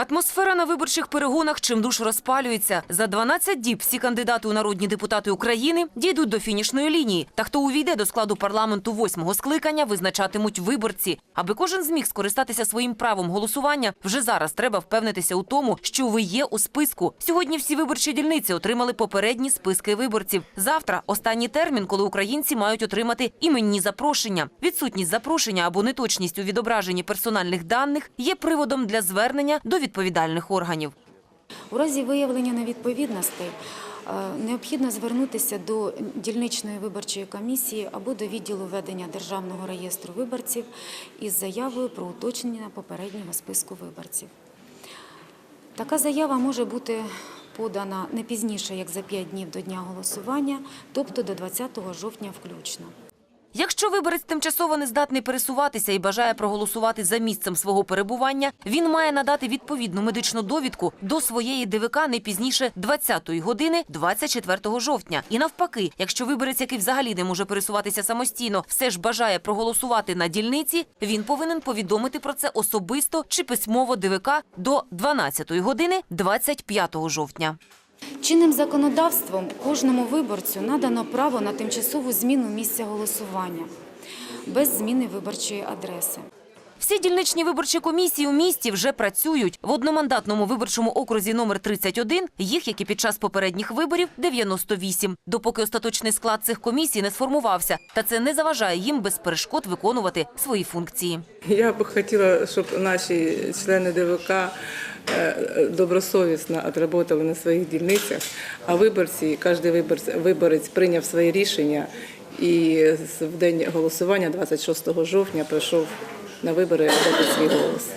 Атмосфера на виборчих перегонах чимдуж розпалюється. За 12 діб всі кандидати у народні депутати України дійдуть до фінішної лінії. Та хто увійде до складу парламенту восьмого скликання, визначатимуть виборці. Аби кожен зміг скористатися своїм правом голосування, вже зараз треба впевнитися у тому, що ви є у списку. Сьогодні всі виборчі дільниці отримали попередні списки виборців. Завтра останній термін, коли українці мають отримати іменні запрошення. Відсутність запрошення або неточність у відображенні персональних даних є приводом для звернення до відповідальних органів. У разі виявлення невідповідностей е, необхідно звернутися до дільничної виборчої комісії або до відділу ведення Державного реєстру виборців із заявою про уточнення попереднього списку виборців. Така заява може бути подана не пізніше, як за 5 днів до дня голосування, тобто до 20 жовтня включно. Якщо виборець тимчасово не здатний пересуватися і бажає проголосувати за місцем свого перебування, він має надати відповідну медичну довідку до своєї ДВК не пізніше 20-ї години 24 жовтня. І навпаки, якщо виборець, який взагалі не може пересуватися самостійно, все ж бажає проголосувати на дільниці, він повинен повідомити про це особисто чи письмово ДВК до 12-ї години 25 жовтня. Чинним законодавством кожному виборцю надано право на тимчасову зміну місця голосування без зміни виборчої адреси. Всі дільничні виборчі комісії у місті вже працюють. В одномандатному виборчому окрузі номер 31 їх, як і під час попередніх виборів, 98. Допоки остаточний склад цих комісій не сформувався. Та це не заважає їм без перешкод виконувати свої функції. Я б хотіла, щоб наші члени ДВК е, добросовісно відработали на своїх дільницях, а виборці, кожен виборець, прийняв своє рішення і в день голосування, 26 жовтня, прийшов на вибори дати свій голос.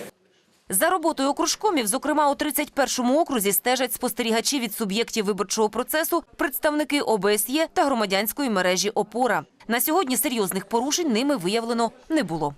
За роботою окружкомів, зокрема у 31-му окрузі, стежать спостерігачі від суб'єктів виборчого процесу, представники ОБСЄ та громадянської мережі ОПОРА. На сьогодні серйозних порушень ними виявлено не було.